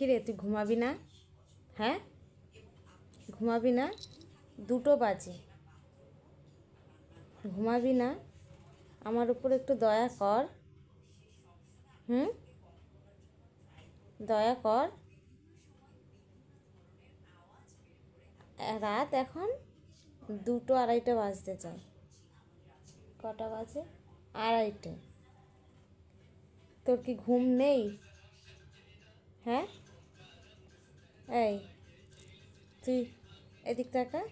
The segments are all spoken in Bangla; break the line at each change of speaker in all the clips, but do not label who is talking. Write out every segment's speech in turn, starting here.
কিরে, তুই ঘুমাবি না? হ্যাঁ? ঘুমাবি না? দুটো বাজে। ঘুমাবি না? আমার উপর একটু দয়া কর। হুম? দয়া কর। রাত এখন দুটো আড়াইটা বাজতে চায় কটা বাজে? আড়াইটে। তোর কি ঘুম নেই? হ্যাঁ? এই, তুই এদিক টাকা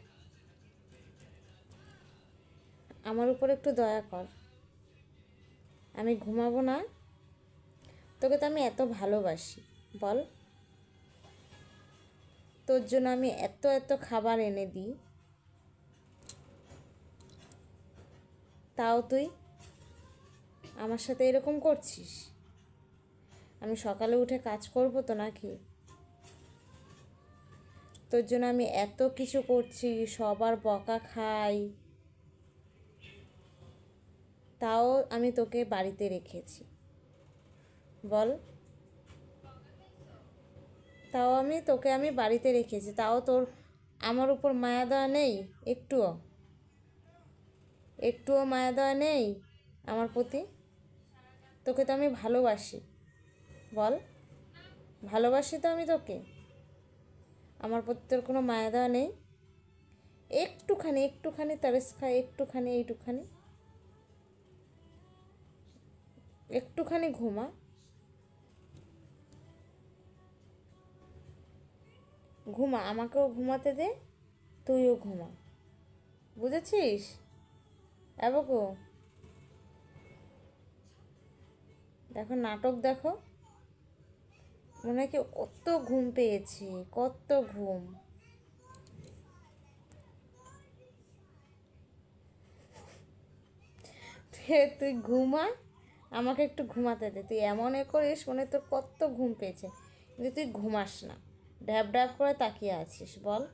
আমার উপর একটু দয়া কর। আমি ঘুমাবো না। তোকে তো আমি এত ভালোবাসি। বল। তোর জন্য আমি এত এত খাবার এনে দিই। তাও তুই আমার সাথে এরকম করছিস? আমি সকালে উঠে কাজ করব তো নাকি? তোর জন্য আমি এত কিছু করছি, সবার বকা খাই। তাও আমি তোকে বাড়িতে রেখেছি। বল। তাও আমি তোকে আমি বাড়িতে রেখেছি, তাও তোর আমার উপর মায়া দেওয়া নেই? একটুও। একটুও মায়া দেওয়া নেই আমার প্রতি? তোকে তো আমি ভালোবাসি। বল। ভালোবাসি তো আমি তোকে? আমার প্রতি তোর কোনো মায়া দেওয়া নেই। একটুখানি একটুখানি তারেস খায়, একটুখানি, এইটুখানি। একটুখানি ঘুমা। ঘুমা, আমাকেও ঘুমাতে দে, তুইও ঘুমা। বুঝেছিস? এবকো দেখো, নাটক দেখো। মনে হয় কত ঘুম পেয়েছে, কত ঘুম। তুই- ঘুমা, আমাকে একটু ঘুমাতে দে। তুই এমন এ করিস মনে তোর কত ঘুম পেয়েছে। কিন্তু তুই ঘুমাস না। ড্যাব ড্যাব করে তাকিয়ে আছিস, বল।